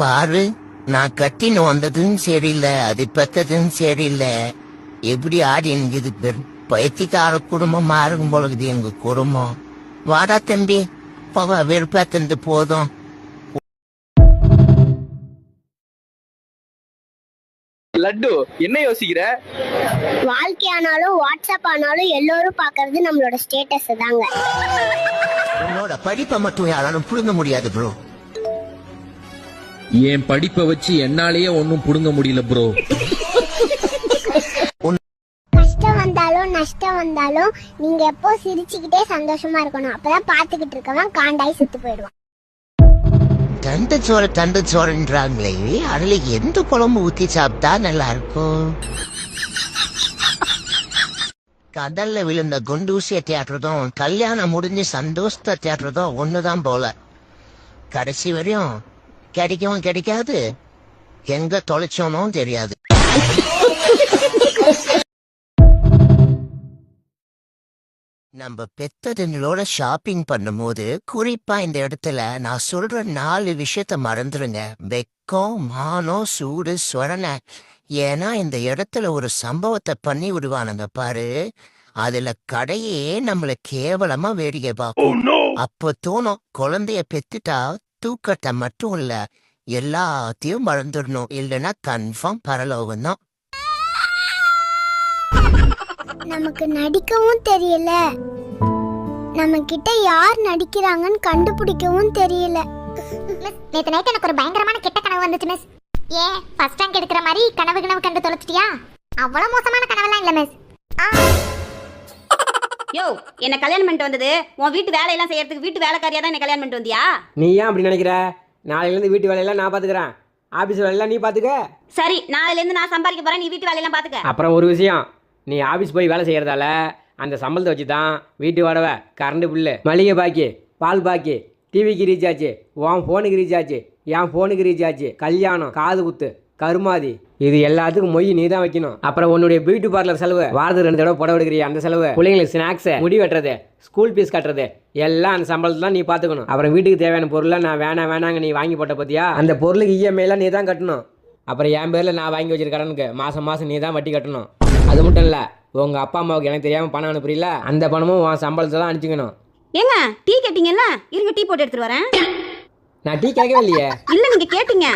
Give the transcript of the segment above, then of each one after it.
பாரு நான் கட்டின்னு வந்ததும் சரியில்லை அது பெத்ததும் சரியில்லை. எப்படி ஆடி எனக்கு இது பெரும் பைத்தியக்கார குடும்பமா இருக்கும் பொழுது எங்க குடும்பம். வாடா தம்பி போவ வெறுப்பாத்தந்து போதும். லட்டு என்ன யோசிக்கிற? வாழ்க்கையானாலும் வாட்ஸ்அப் ஆனாலும் எல்லோரும் பாக்குறது நம்மளோட ஸ்டேட்டஸ் தாங்க. உன்னோட படிப்பை மட்டும் யாராலும் புடுங்க முடியாது ப்ரோ என் படிப்பை வச்சு என்னாலேயே ஒன்னும் புடுங்க முடியல ப்ரோ கஷ்டம் வந்தாலும் நஷ்டம் வந்தாலும் நீங்க எப்போ சிரிச்சுக்கிட்டே சந்தோஷமா இருக்கணும். அப்பதான் பாத்துக்கிட்டு இருக்கவன் காண்டாய் செத்து போயிடுவான். தண்டு சோறு தண்டு சோறுன்றாங்களே அதுல எந்த குழம்பு ஊத்தி சாப்பிட்டா நல்லா இருக்கும் கடல்ல விழுந்த குண்டூசிய தேடுறதும் கல்யாணம் முடிஞ்சு சந்தோஷத்தை தேடுறதும் ஒண்ணுதான் போல. கடைசி வரையும் கிடைக்கவும் கிடைக்காது. எங்க தொலைச்சோனும் தெரியாது. நம்ம பெத்ததுங்களோட ஷாப்பிங் பண்ணும்போது குறிப்பா இந்த இடத்துல நான் சொல்ற நாலு விஷயத்த மறந்துருங்க. வெக்கம் மானம் சூடு சொரணை. ஏன்னா இந்த இடத்துல ஒரு சம்பவத்தை பண்ணி விடுவானுங்க பாரு. அதுல கடையே நம்மள கேவலமா வேடிக்கை பார்க்கும். அப்போ தோணும் குழந்தைய பெத்துட்டா தூக்கத்தை மட்டும் இல்ல எல்லாத்தையும் மறந்துடணும். இல்லைன்னா கன்ஃபார்ம் பரலோகம் தான். நமக்கு நடிக்கவும் தெரியல. நம்ம கிட்ட யார் நடிக்கிறாங்கன்னு கண்டுபிடிக்கவும் தெரியல. மிஸ் நேத்து நைட் எனக்கு ஒரு பயங்கரமான கெட்ட கனவு வந்துச்சு மிஸ் ஏன்? ஃபர்ஸ்ட் ரேங்க் எடுக்கிற மாதிரி கனவு கனவு கண்டு தொலைச்சிட்டியா? அவ்வளவு மோசமான கனவெல்லாம் இல்ல மிஸ் யோ என்ன கல்யாணம் பண்ணிட்டு வந்தது உன் வீட்டு வேலையெல்லாம் செய்யறதுக்கு வீட்டு வேலைக்காரியா தான் என்ன கல்யாணம் பண்ணிட்டு வந்தியா? நீ ஏன் அப்படி நினைக்கிற? நாளையிலேருந்து வீட்டு வேலையெல்லாம் நான் பார்த்துக்கிறேன் ஆஃபீஸ் வேலையெல்லாம் நீ பார்த்துக்க சரி நாளையில இருந்து நான் சம்பாதிக்க போறேன் நீ வீட்டு வேலையெல்லாம் பாத்துக்க. அப்புறம் ஒரு விஷயம் நீ ஆஃபீஸ் போய் வேலை செய்கிறதால அந்த சம்பளத்தை வச்சு தான் வீட்டு வாடகை கரண்ட் பில்லு மளிகை பாக்கி பால் பாக்கி டிவிக்கு ரீசார்ஜ் உன் ஃபோனுக்கு ரீசார்ஜ் என் ஃபோனுக்கு ரீசார்ஜ் கல்யாணம் காது குத்து. கருமாதி இது எல்லாத்துக்கும் மொய் நீ தான் வைக்கணும். அப்புறம் உன்னுடைய பியூட்டி பார்லர் செலவு வாரத்துக்கு ரெண்டு தடவை புடவை எடுக்கிறிய அந்த செலவு? பிள்ளைங்களுக்கு ஸ்நாக்ஸு முடி வெட்டுறது ஸ்கூல் ஃபீஸ் கட்டுறது எல்லாம் அந்த சம்பளத்தில் தான் நீ பார்த்துக்கணும். அப்புறம் வீட்டுக்கு தேவையான பொருளை நான் வேணாம் வேணாங்க நீ வாங்கி போட்ட பத்தியா? அந்த பொருளுக்கு E இஎம்ஐலாம் நீ தான் கட்டணும். அப்புறம் என் பேரில் நான் வாங்கி வச்சிருக்க கடனுக்கு மாதம் மாதம் நீ தான் வட்டி கட்டணும். அது மட்டும் இல்லை உங்கள் அப்பா அம்மாவுக்கு எனக்கு தெரியாமல் பணம் அனுப்புறீல அந்த பணமும் உன் சம்பளத்தை தான் அனுப்பிச்சிக்கணும். ஏங்க டீ கேட்டீங்கல்ல? இருங்க டீ போட்டு எடுத்துட்டு வரேன். நான் டீ கேட்கவே இல்லையே. இல்ல நீங்க கேட்டீங்க.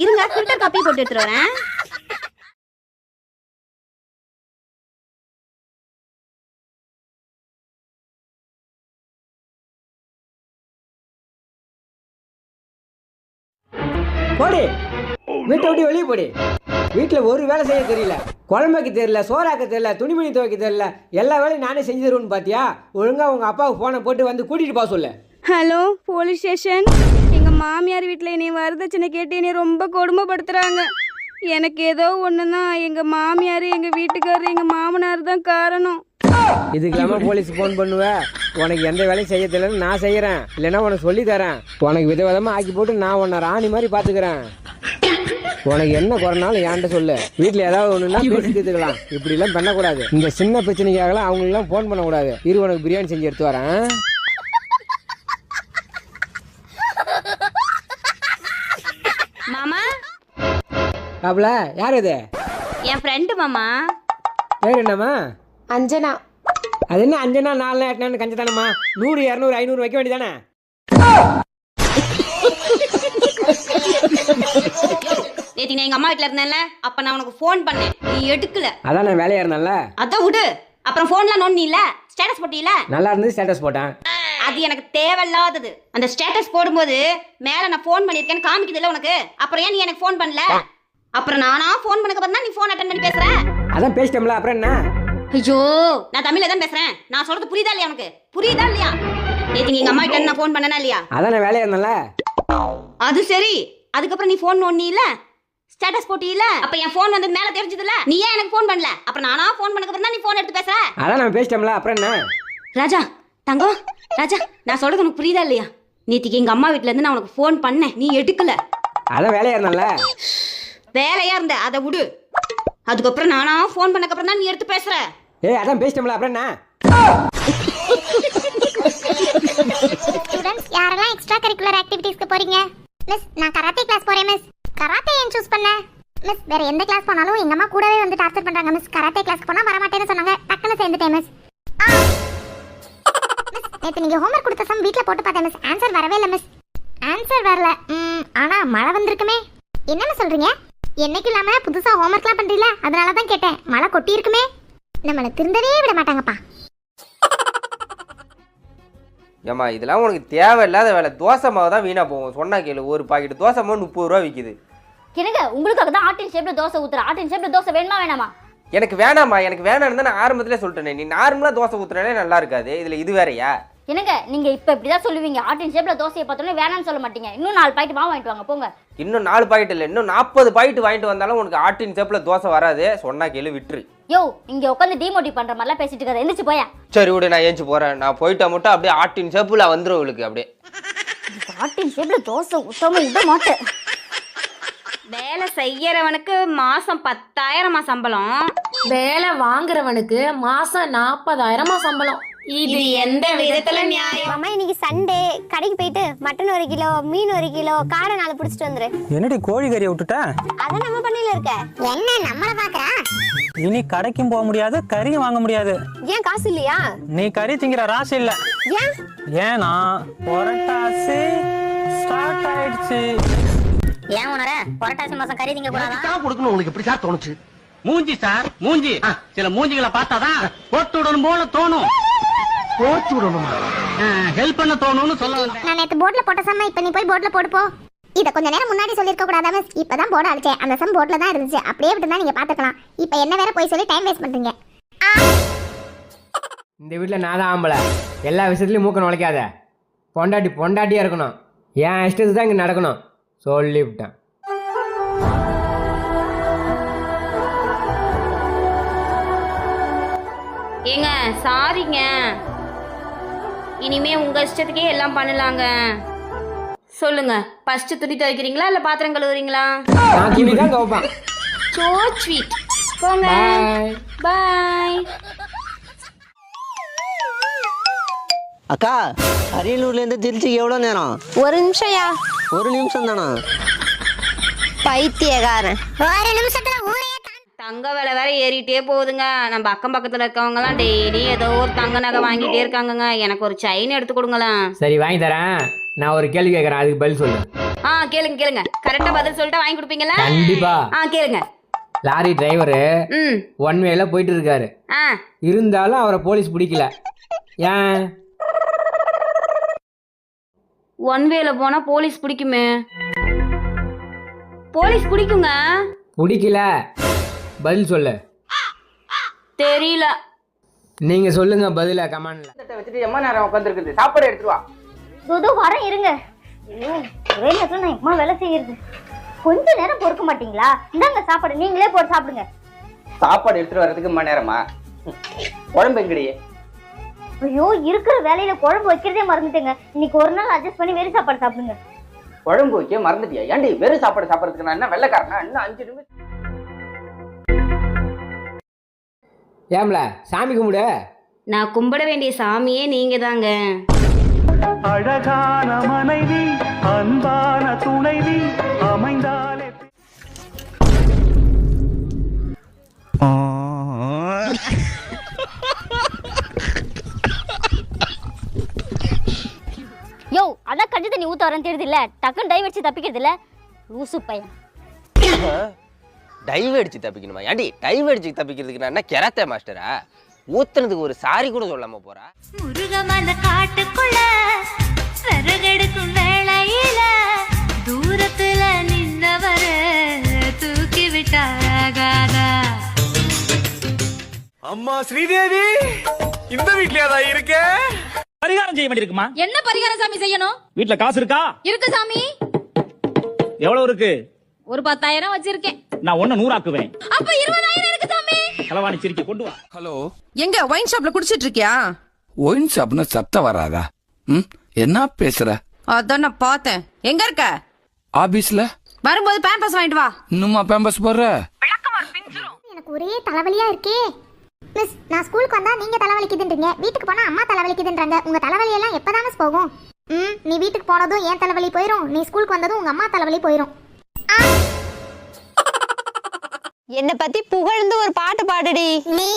இருங்க ஃபில்டர் காப்பி போட்டு எடுத்துட்டு வரேன் போடி வீட்டை விட்டு வெளியே போடி. வீட்டில் ஒரு வேலை செய்ய தெரியல. குழம்பு வைக்க தெரியல சோறாக்க தெரியல துணிமணி துவைக்க தெரியல. எல்லா வேலையும் நானே செஞ்சு தருவேன்னு பார்த்தியா ஒழுங்காக உங்கள் அப்பாவுக்கு ஃபோனை போட்டு வந்து கூட்டிகிட்டு போக சொல்லு. ஹலோ போலீஸ் ஸ்டேஷன் மாமியார் வீட்டில் என்னை வரதட்சணை கேட்டு என்னை ரொம்ப கொடுமைப்படுத்துகிறாங்க எனக்கு ஏதோ ஒன்றுன்னா எங்கள் மாமியார் எங்கள் வீட்டுக்காரர் எங்கள் மாமனார் தான் காரணம். இதுக்கெல்லாம போலீஸ் ஃபோன் பண்ணுவேன் உனக்கு எந்த வேலையும் செய்ய தெரியலன்னு நான் செய்கிறேன் இல்லைன்னா உனக்கு சொல்லி தரேன். உனக்கு விதவிதமாக ஆக்கி போட்டு நான் உன்னை ராணி மாதிரி பார்த்துக்கிறேன் உனக்கு என்ன குறைனாலும் என்கிட்ட சொல்லு. வீட்டில் ஏதாவது ஒன்றுனா பேசி தீர்த்துக்கலாம். இப்படிலாம் பண்ணக்கூடாது. இந்த சின்ன பிரச்சனைக்காகலாம் அவங்களெல்லாம் ஃபோன் பண்ணக்கூடாது. இரு உனக்கு பிரியாணி செஞ்சு எடுத்து வரேன் மாமா பாப்புல யார் இது என் ஃப்ரெண்டு மாமா. பேர் என்னம்மா? அஞ்சனா. அது என்ன அஞ்சனா நாலு எட்டுனான்னு கஞ்சத்தானம்மா நூறு இரநூறு ஐநூறு வைக்க வேண்டியதானே? நேத்தி நான் எங்க அம்மா வீட்ல இருந்தேன்ல அப்ப நான் உனக்கு ஃபோன் பண்ணேன். நீ எடுக்கல. அதான் நான் வேலையாக இருந்தேன்ல. அதான் விடு. அப்புறம் ஃபோன்லாம் நோண்டில ஸ்டேட்டஸ் போட்டியில? நல்லா இருந்து ஸ்டேட்டஸ் போட்டேன். அது எனக்கு தேவையில்லாதது. அந்த ஸ்டேட்டஸ் போடும்போது மேல நான் ஃபோன் பண்ணிருக்கேன்னு காமிக்குதுல்ல உனக்கு? அப்புறம் ஏன் நீ எனக்கு ஃபோன் பண்ணல? அப்புறம் நானா ஃபோன் பண்ணக்கு தான் நீ ஃபோன் அட்டன் பண்ணி பேசுற? அதான் பேசிட்டோம்ல அப்புறம் என்ன? ஐயோ நான் தமிழ்ல தான் பேசுறேன். நான் சொல்றது புரியுதா இல்லையா உனக்கு? புரியுதா இல்லையா? நேத்து எங்க அம்மா கிட்ட நான் ஃபோன் பண்ணனா இல்லையா? அதான் நான் வேலையாக இருந்தேன்ல. அது சரி. அதுக்கப்புறம் நீ ஃபோன் நோண்டி இல்ல ஸ்டேட்டஸ் போட்டியில? அப்ப என் ஃபோன் வந்து மேல தெரிஞ்சதுல? நீ ஏன் எனக்கு ஃபோன் பண்ணல? அப்புறம் நானா ஃபோன் பண்ணக்கு அப்புறம் தான் நீ ஃபோன் எடுத்து பேசுற? அதான் நம்ம பேசிட்டோம்ல அப்புறம் என்ன? ராஜா தங்கம் ராஜா நான் சொல்றது உனக்கு புரியுதா இல்லையா? நேத்திக்கு எங்க அம்மா வீட்ல இருந்து நான் உனக்கு ஃபோன் பண்ணேன். நீ எடுக்கல. அதான் வேலையாக இருந்தேன்ல. வேலையா இருந்த அதை விடு. அதுக்கப்புறம் நானா ஃபோன் பண்ணக்கு அப்புறம் தான் நீ எடுத்து பேசுற. ஏய் அதான் பேசிட்டோம்ல அப்புறம் என்ன? ஸ்டூடெண்ட்ஸ் யாரெல்லாம் எக்ஸ்ட்ரா கரிக்குலர் ஆக்டிவிட்டீஸ்க்கு போறீங்க? மிஸ் நான் கராத்தே கிளாஸ் போறேன் மிஸ் கராத்தே ஏன் சூஸ் பண்ண? மிஸ் வேற எந்த கிளாஸ் போனாலும் எங்க அம்மா கூடவே வந்து டார்ச்சர் பண்றாங்க மிஸ் கராத்தே கிளாஸ்க்கு போனா வர மாட்டேன்னு சொன்னாங்க. டக்குன்னு சேர்ந்துட்டேன் மிஸ் ஆ. மிஸ் நேத்து நீங்க ஹோம்வொர்க் கொடுத்த சம் வீட்ல போட்டு பார்த்தேன் மிஸ் ஆன்சர் வரவே இல்லை மிஸ் ஆன்சர் வரல. ம், ஆனா மழை வந்திருக்குமே. என்னன்னு சொல்றீங்க? என்னைக்கு இல்லாம புதுசா ஹோம்ஒர்க்லாம் பண்றீல அதனால தான் கேட்டேன். மழை கொட்டி இருக்குமே. நம்மள திருந்தவே விட மாட்டாங்கப்பா. ஏம்மா இதெல்லாம் உனக்கு தேவையில்லாத வேலை. தோசை மாவு தான் வீணாக போகும். சொன்னா கேளு. ஒரு பாக்கெட் தோசை மாவு முப்பது ரூபா விற்கிது என்னங்க உங்களுக்காக தான் ஆட்டின் ஷேப்ல தோசை ஊத்துற? ஆட்டின் ஷேப்ல தோசை வேணுமா வேணாமா? எனக்கு வேணாம்மா. எனக்கு வேணாம்னு தான் நான் ஆரம்பத்திலே சொல்லிட்டேனே. நீ நார்மலாக தோசை ஊற்றுனாலே நல்லா இருக்காது. இதில் இது வேறயா? என்னங்க நீங்க இப்ப இப்படிதான் சொல்லுவீங்க. ஆட்டின் ஷேப்ல தோசையை பார்த்தோன்னே வேணாம்னு சொல்ல மாட்டீங்க. இன்னும் நாலு பாக்கெட் மாவு வாங்கிட்டு வாங்க போங்க. இன்னும் நாலு பாக்கெட் இல்லை இன்னும் நாற்பது பாக்கெட் வாங்கிட்டு வந்தாலும் உனக்கு ஆட்டின் சேப்பில் தோசை வராது. சொன்னா கேளு விட்டுரு. யோ இங்க உட்காந்து டிமோட்டிவ் பண்ற மாதிரிலாம் பேசிட்டு இருக்காது. எந்திரிச்சு போயா சரி விடு நான் ஏஞ்சி போகிறேன் நான் போயிட்டா மட்டும் அப்படியே ஆட்டின் சேப்பில் வந்துடும் இவளுக்கு அப்படியே. ஆட்டின் ஷேப்ல தோசை ஊத்தாம விட மாட்டேன். வேலை செய்யறவனுக்கு மாசம் பத்தாயிரமா சம்பளம். வேலை வாங்குறவனுக்கு மாசம் நாற்பதாயிரமா சம்பளம். இது எந்த விதத்துல நியாயம்? மாமா இன்னைக்கு சண்டே. கடைக்கு போயிட்டு மட்டன் ஒரு கிலோ மீன் ஒரு கிலோ காடை நாலு பிடிச்சிட்டு வந்துரு. என்னடி கோழி கறியை விட்டுட்ட? அதான் நம்ம பண்ணையில இருக்க. என்ன நம்மள பாக்குறா? இனி கடைக்கும் போக முடியாது கறியும் வாங்க முடியாது. ஏன் காசு இல்லையா? நீ கறி திங்கிற ராசி இல்ல. ஏன்? ஏன்னா புரட்டாசி ஸ்டார்ட் ஆயிடுச்சு. ஏன் உணர புரட்டாசி மாசம் கறி திங்க கூடாதா? கொடுக்கணும்? உனக்கு எப்படி சார் தோணுச்சு? மூஞ்சி சார் மூஞ்சி. சில மூஞ்சிகளை பார்த்தாதான் போட்டு விடணும் போல தோணும். போட்டு விடணுமா? ஹெல்ப் பண்ண தோணும்னு சொல்ல நான் நேத்து போர்ட்ல போட்ட சம்ம இப்ப நீ போய் போர்ட்ல போடு போ. இத கொஞ்ச நேரம் முன்னாடி சொல்லிருக்க கூடாதா மிஸ் இப்பதான் போர்டு அடிச்சேன். அந்த சம் போர்ட்ல தான் இருந்துச்சு. அப்படியே விட்டு நீங்க பாத்துக்கலாம். இப்ப என்ன வேற போய் சொல்லி டைம் வேஸ்ட் பண்றீங்க? இந்த வீட்டில் நான் தான் ஆம்பளை. எல்லா விஷயத்துலையும் மூக்க நுழைக்காத. பொண்டாட்டி பொண்டாட்டியாக இருக்கணும். என் இஷ்டத்துக்கு தான் இங்கே நடக்கணும். சொல்லிவிட்டேன். ஏங்க சாரிங்க இனிமே உங்க இஷ்டத்துக்கே எல்லாம் பண்ணலாங்க. சொல்லுங்க ஃபர்ஸ்ட் துணி துவைக்கிறீங்களா இல்ல பாத்திரம் கழுவுறீங்களா? நான் துணி தான் துவைப்பேன். சோ ஸ்வீட் போங்க. பாய் அக்கா அரியலூர்ல இருந்து திருச்சிக்கு எவ்வளவு நேரம்? ஒரு நிமிஷம்யா. ஒரு நிமிஷம் தானா? பைத்தியக்காரன். ஒரு நிமிஷத்துல ஊரே தங்க விலை வேற ஏறிட்டே போகுதுங்க. நம்ம அக்கம் பக்கத்துல இருக்கவங்கலாம் டெய்லி ஏதோ ஒரு தங்க நகை வாங்கிட்டே இருக்காங்கங்க. எனக்கு ஒரு செயின் எடுத்து கொடுங்களேன். சரி வாங்கி தரேன். நான் ஒரு கேள்வி கேட்குறேன் அதுக்கு பதில் சொல்லு. ஆ கேளுங்க கேளுங்க. கரெக்டா பதில் சொல்லிட்டா வாங்கி கொடுப்பீங்களா? கண்டிப்பா. ஆ கேளுங்க. லாரி டிரைவரு ம். ஒன் வேல போயிட்டு இருக்காரு. ஆ. இருந்தாலும் அவரை போலீஸ் பிடிக்கல. ஏன்? ஒன் வேல போனா போலீஸ் பிடிக்குமே. போலீஸ் பிடிக்குங்க. பிடிக்கல. பதில் சொல்லு. தெரியல. நீங்க சொல்லுங்க பதில கமெண்ட்ல. வச்சுட்டு எம்மா நேரம் உட்காந்துருக்குது சாப்பாடு எடுத்துட்டு வா. தூது வரேன் இருங்க. ஒரே நேரத்துல நான் எம்மா வேலை செய்யறது. கொஞ்ச நேரம் பொறுக்க மாட்டீங்களா? இந்தாங்க சாப்பாடு நீங்களே போட்டு சாப்பிடுங்க. சாப்பாடு எடுத்துட்டு வர்றதுக்கு மணி நேரமா? குழம்பு எங்கடியே ஐயோ இருக்கிற வேலையில குழம்பு வைக்கிறதே மறந்துட்டேங்க. இன்னைக்கு ஒரு நாள் அட்ஜஸ்ட் பண்ணி வெறும் சாப்பாடு சாப்பிடுங்க. குழம்பு வைக்க மறந்துட்டியா? ஏன்டி வெறும் சாப்பாடு சாப்பிட்றதுக்கு நான் என்ன வெள்ளைக்காரனா? இன்னும் அஞ்சு நிமிஷம் ஏம்ல சாமி கும்பிடு. நான் கும்பிட வேண்டிய சாமியே நீங்க தாங்க அழகான மனைவி அன்பான துணைவி அமைந்தாலே. யோ அதான் கஞ்சி தண்ணி ஊத்த வரேன் தெரியுது இல்ல. டக்குன்னு டை வச்சு தப்பிக்கிறது இல்ல லூசு பையன். டைவ் அடிச்சு தப்பிக்கணுமா? ஏன்டி டைவ் அடிச்சு தப்பிக்கிறதுக்கு நான் என்ன கெராத்தே மாஸ்டரா ஊத்துனதுக்கு ஒரு சாரி கூட சொல்லாம போறா? முருகமல காட்டுக்குள்ள சரகெடுக்கும் வேளையில தூரத்துல நின்னவர தூக்கி விட்டாராகாதா அம்மா ஸ்ரீதேவி இந்த வீட்லயாதா இருக்க? பரிகாரம் செய்ய வேண்டியிருக்குமா? என்ன பரிகாரம் சாமி செய்யணும்? வீட்டுல காசு இருக்கா? இருக்கு சாமி. எவ்வளவு இருக்கு? ஒரு பத்தாயிரம் வச்சிருக்கேன். நான் ஒன்னு நூறாக்குவேன். அப்ப இருபதாயிரம் இருக்கு சாமி. களவாணி சிரிக்க கொண்டு வா. ஹலோ. எங்க ஒயின் ஷாப்ல குடிச்சிட்டு இருக்கியா? ஒயின் ஷாப்னு சத்தம் வராதா? ம்? என்ன பேசுற? அதான் நான் பார்த்தேன். எங்க இருக்க? ஆபீஸ்ல. வரும்போது பேம்பஸ் வாங்கிட்டு வா. இன்னுமா பேம்பஸ் போடுற? எனக்கு ஒரே தலைவலியா இருக்கே. மிஸ் நான் ஸ்கூலுக்கு வந்தா நீங்க தலைவலிக்குதுன்றீங்க. வீட்டுக்கு போனா அம்மா தலைவலிக்குதுன்றாங்க. உங்க தலைவலி எல்லாம் எப்பதான் போகும்? ம் நீ வீட்டுக்கு போனதும் என் தலைவலி போயிடும் நீ ஸ்கூலுக்கு வந்ததும் உங்க அம்மா தலைவலி போயிடும் என்ன பத்தி புகழ்ந்து ஒரு பாட்டு பாடுடி. நீ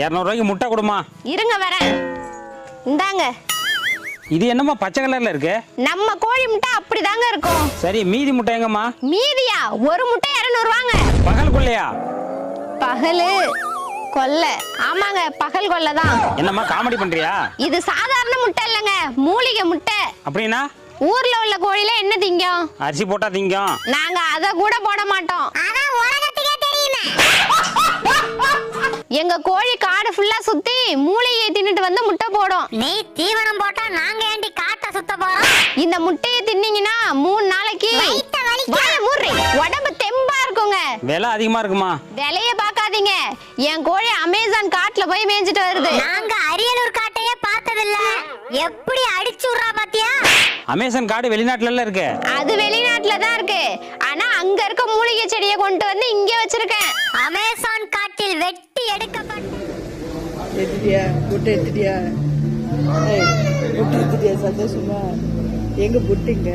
இரநூறுவாய்க்கு முட்டை கொடுமா. இருங்க வரேன் இந்தாங்க. இது என்னம்மா பச்சை கலர்ல இருக்கு? நம்ம கோழி முட்டை அப்படிதாங்க இருக்கும். சரி மீதி முட்டை எங்கம்மா? மீதியா? ஒரு முட்டை இரநூறுவாங்க. பகல் கொள்ளையா? பகலு கொல்லை. ஆமாங்க பகல் கொல்லை தான் என்னம்மா காமெடி பண்றியா? இது சாதாரண முட்டை இல்லைங்க மூலிகை முட்டை. அப்படின்னா? ஊர்ல உள்ள கோழில என்ன திங்கும்? அரிசி போட்டா திங்கும். நாங்க அத கூட போட மாட்டோம். உலகத்துக்கே தெரியுமே எங்க கோழி காடு ஃபுல்லா சுத்தி மூலிகையை தின்னுட்டு வந்து முட்டை போடும். நீ தீவனம் போட்டா நாங்க ஏண்டி காட்ட சுத்த போறோம்? இந்த முட்டையை தின்னீங்கன்னா மூணு நாளைக்கு. வாயை மூடுறி. உடம்பு தெம்பா இருக்குங்க. விலை அதிகமா இருக்குமா? விலைய பார்க்காதீங்க. என் கோழி அமேசான் காட்டுல போய் மேய்ஞ்சிட்டு வருது. நாங்க அரியலூர் காட்டையே பார்த்ததில்ல. எப்படி அடிச்சு விடுறா பாத்தியா? அமேசான் காடு வெளிநாட்டுல இருக்கு. அது வெளிநாட்டுல தான் இருக்கு. ஆனா அங்க இருக்க மூலிகை செடியை கொண்டு வந்து இங்க வச்சிருக்கேன். அமேசான் காட்டில் வெட்டி எடுக்கப்பட்ட எடுத்துட்டியா? புட்டு எடுத்துட்டியா? புட்டு எடுத்துட்டியா சந்தோஷமா? எங்க புட்டுங்க?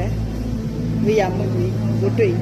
வை அம்மா வை புட்டு வை.